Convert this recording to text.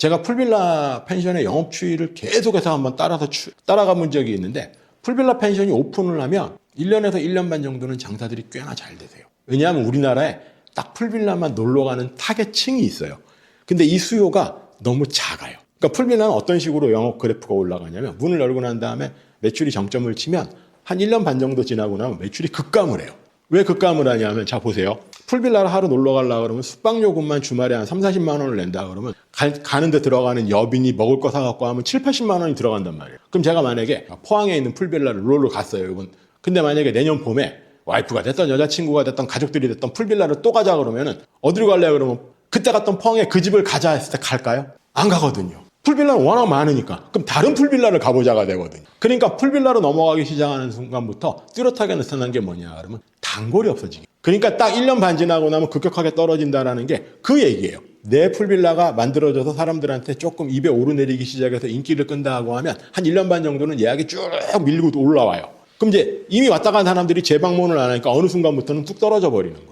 제가 풀빌라 펜션의 영업 추이를 계속해서 한번 따라서 추- 따라가 본 적이 있는데 풀빌라 펜션이 오픈을 하면 1년에서 1년 반 정도는 장사들이 꽤나 잘 되세요. 왜냐하면 우리나라에 딱 풀빌라만 놀러 가는 타겟층이 있어요. 근데 이 수요가 너무 작아요. 그러니까 풀빌라는 어떤 식으로 영업 그래프가 올라가냐면 문을 열고 난 다음에 매출이 정점을 치면 한 1년 반 정도 지나고 나면 매출이 급감을 해요. 왜 급감을 하냐면 자 보세요. 풀빌라를 하루 놀러 가려고 그러면 숙박 요금만 주말에 한 3, 40만 원을 낸다 그러면 가, 가는데 들어가는 여빈이 먹을 거 사 갖고 하면 7, 80만 원이 들어간단 말이에요. 그럼 제가 만약에 포항에 있는 풀빌라를 롤러 갔어요, 여러분. 근데 만약에 내년 봄에 와이프가 됐던 여자친구가 됐던 가족들이 됐던 풀빌라를 또 가자 그러면은 어디로 갈래 그러면 그때 갔던 포항에 그 집을 가자 했을 때 갈까요? 안 가거든요. 풀빌라는 워낙 많으니까. 그럼 다른 풀빌라를 가보자가 되거든요. 그러니까 풀빌라로 넘어가기 시작하는 순간부터 뚜렷하게 나타난 게 뭐냐 그러면 단골이 없어지기. 그러니까 딱 1년 반 지나고 나면 급격하게 떨어진다라는 게 그 얘기예요. 내 풀빌라가 만들어져서 사람들한테 조금 입에 오르내리기 시작해서 인기를 끈다고 하면 한 1년 반 정도는 예약이 쭉 밀고 올라와요. 그럼 이제 이미 왔다 간 사람들이 재방문을 안 하니까 어느 순간부터는 뚝 떨어져 버리는 거예요.